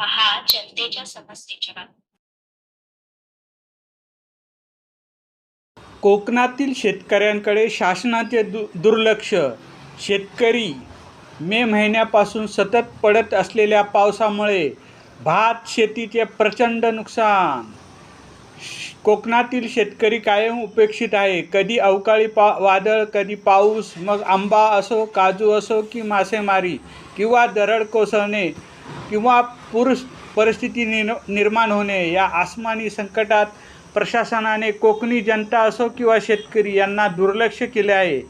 पहा जनतेच्या समस्येच्या बाबतीत. कोकणातील शेतकऱ्यांकडे शासनाचे दु दुर्लक्ष. शेतकरी मे महिन्यापासून सतत पडत असलेल्या पावसामुळे भात शेतीचे प्रचंड नुकसान. श- कोकणातील शेतकरी कायम उपेक्षित आहे. कधी अवकाळी पा वादळ कधी पाऊस मग आंबा असो काजू असो की मासेमारी किंवा दरड कोसळणे किंवा पुरुष परिस्थिती निर् निर्माण होणे या आसमानी संकटात प्रशासनाने कोकणी जनता असो किंवा शेतकरी यांना दुर्लक्ष केले आहे.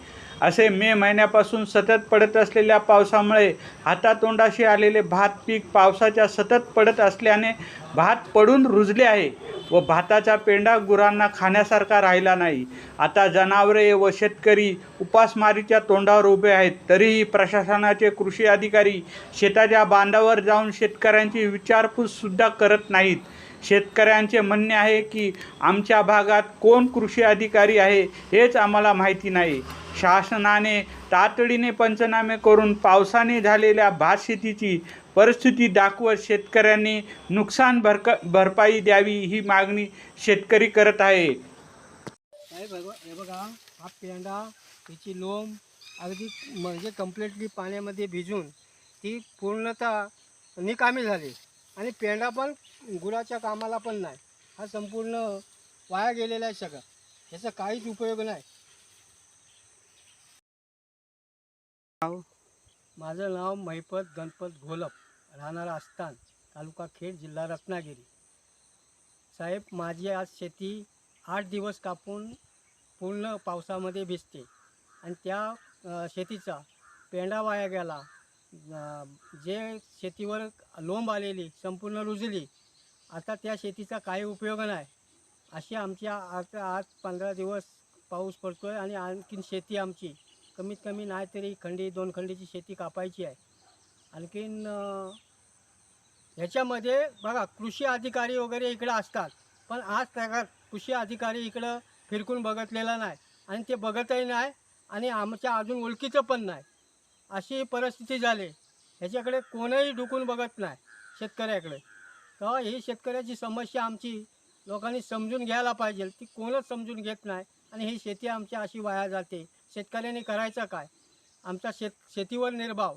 असे मे महिन्यापासून सतत पडत असलेल्या पावसामुळे हातातोंडाशी आलेले भात पीक पावसाच्या सतत पडत असल्याने भात पडून रुजले आहे व भाताचा पेंडा गुरांना खाण्यासारखा राहिला नाही. आता जनावरे व शेतकरी उपासमारीच्या तोंडावर उभे आहेत. तरीही प्रशासनाचे कृषी अधिकारी शेताच्या बांधावर जाऊन शेतकऱ्यांची विचारपूससुद्धा करत नाहीत. शेतकऱ्यांचे म्हणणे आहे की आमच्या भागात कोण कृषी अधिकारी आहे हेच आम्हाला माहिती नाही. शासनाने तातडीने पंचनामे करून पावसाने झालेल्या भात शेतीची परिस्थिती दाखवत शेतकऱ्यांनी नुकसान भरक भरपाई द्यावी ही मागणी शेतकरी करत आहे. हे बघा हा पेंडा हिची लोंब अगदी म्हणजे कम्प्लिटली पाण्यामध्ये भिजून ती पूर्णतः निकामी झाली. आणि पेंडा पण गुराच्या कामाला पण नाही. हा संपूर्ण वाया गेलेला आहे सगळं. याचा काहीच उपयोग नाही. माझं नाव महिपत गणपत घोलप. राहणार आस्थान तालुका खेड जिल्हा रत्नागिरी. साहेब माझी आज शेती आठ दिवस कापून पूर्ण पावसामध्ये भिजते. आणि त्या शेतीचा पेंडा वाया गेला. जे शेतीवर लोंब आलेली संपूर्ण रुजली आता त्या शेतीचा काही उपयोग नाही. अशी आमच्या आता आज पंधरा दिवस पाऊस पडतो आहे आणि आणखीन शेती आमची. कमीत कमी नाही तरी खंडी दोन खंडीची शेती कापायची आहे. आणखीन ह्याच्यामध्ये बघा कृषी अधिकारी वगैरे इकडं असतात. पण आज त्या कृषी अधिकारी इकडं फिरकून बघतलेला नाही. आणि ते बघतही नाही आणि आमच्या अजून ओळखीचं पण नाही. अशी परिस्थिती झाली. ह्याच्याकडे कोणही डुकून बघत नाही शेतकऱ्याकडे. तेव्हा ही शेतकऱ्याची समस्या आमची? लोकांनी समजून घ्यायला पाहिजे. ती कोणच समजून घेत नाही. आणि ही शेती आमची अशी वाया जाते. शेतकऱ्यांनी करायचं काय? आमचा शेत शेतीवर निर्भाव.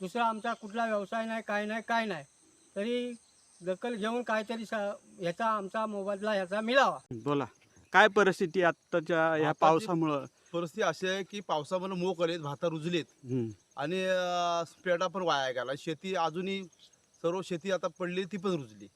दुसरा आमचा कुठला व्यवसाय नाही काय नाही काय नाही. तरी दखल घेऊन काहीतरी सा ह्याचा आमचा मोबदला ह्याचा मिळावा. बोला. काय परिस्थिती आत्ताच्या या पावसामुळं? परिस्थिती अशी आहे की पावसामुळे मोक आलेत भाता रुजलेत. आणि अं, पेंडा पण वाया गेला. शेती अजूनही सर्व शेती आता पडली ती पण रुजली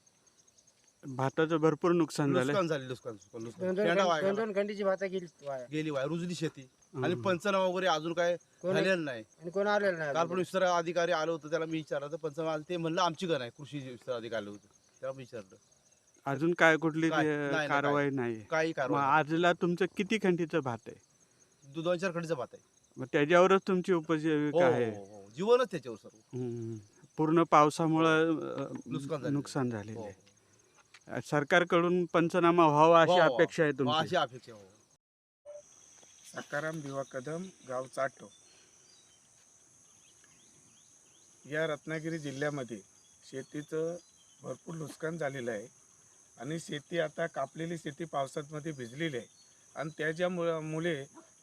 भाताचं भरपूर नुकसान झालं नुकसान झाले नुकसान नुकसान. दोन दोन पेंडा वाया दोन गेला. दोन खंडीची भाता गेली वाया गेली वाया रुजली शेती आणि. पंचनामा वगैरे अजून काय कोणी झालेलं नाही आणि कोण आलेलं नाही काल पण अजून. विस्तार अधिकारी आलं होतं त्याला मी विचारलं तर पंचनामा आलं ते म्हणलं आमची गण आहे कृषी विस्तार अधिकारी आलं होतं त्याला मी विचारलं अजून काय कुठली काय? नाही, कारवाई नाही काही मग कारवाई आजला तुमचं किती खंडीचं भात आहे दो- दोन चार खंडीचा भात आहे मग त्याच्यावरच तुमची हो, उपजीविका आहे हो, हो. जीवनच त्याच्यावर सर्व हम्म. पूर्ण पावसामुळं नुकसान झालेलं. नुकसान झालेलं हो. आहे सरकारकडून पंचनामा व्हावा अशी व्हावा. अपेक्षा आहे हो, तुमची अशी अपेक्षा हो सकाराम दिवा कदम गाव चाटो या रत्नागिरी जिल्ह्यामध्ये शेतीचं भरपूर नुकसान झालेलं आहे आणि शेती आता कापलेली शेती पावसामध्ये भिजलेली आहे आणि त्याच्यामुळे मुळे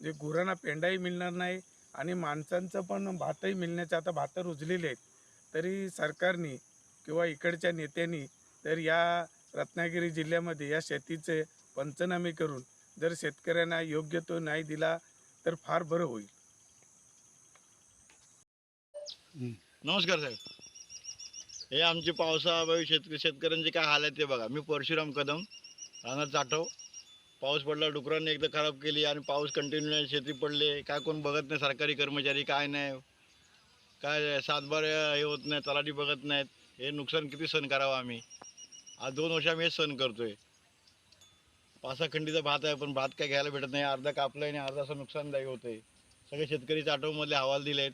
जे गुरांना पेंडाही मिळणार नाही आणि माणसांचं पण भातही मिळण्याचे आता भातं रुजलेले आहेत तरी सरकारने किंवा इकडच्या नेत्यांनी तर या रत्नागिरी जिल्ह्यामध्ये या शेतीचे पंचनामे करून जर शेतकऱ्यांना योग्य तो न्याय दिला तर फार बरं होईल. नमस्कार साहेब. हे आमचे पावसाभावी शेतकरी शेतकऱ्यांचे काय हाल आहेत ते बघा. मी परशुराम कदम राहणार जाठव पाऊस पडला डुकरांनी एकदा खराब केली आणि पाऊस कंटिन्यू नाही शेती पडले. काय कोण बघत नाही सरकारी कर्मचारी काय नाही. काय सातबार हे होत नाही तलाठी बघत नाहीत. हे नुकसान किती सहन करावं आम्ही? आज दोन वर्ष आम्ही हे सहन करतोय. पासा खंडीचा भात आहे पण भात काय घ्यायला भेटत नाही. अर्धा कापलाय आणि अर्धा असं नुकसानदायी होतंय. सगळे शेतकरी चाटवमधले हवाल दिले आहेत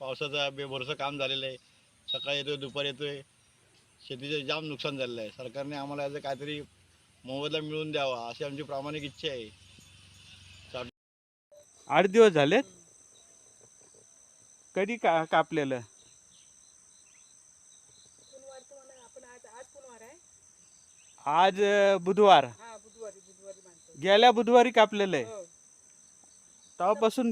पावसाचा बेभरसं काम झालेलं आहे. सकाळी येतोय दुपारी येतोय. शेतीचं जाम नुकसान झालेलं आहे. सरकारने आम्हाला याचं काहीतरी मोबदला मिळवून द्यावा अशी आमची प्रामाणिक इच्छा आहे. आठ दिवस झालेत? कधी का कापलेलं? आज बुधवार. गेल्या बुधवारी कापलेलं आहे. हो. तेव्हापासून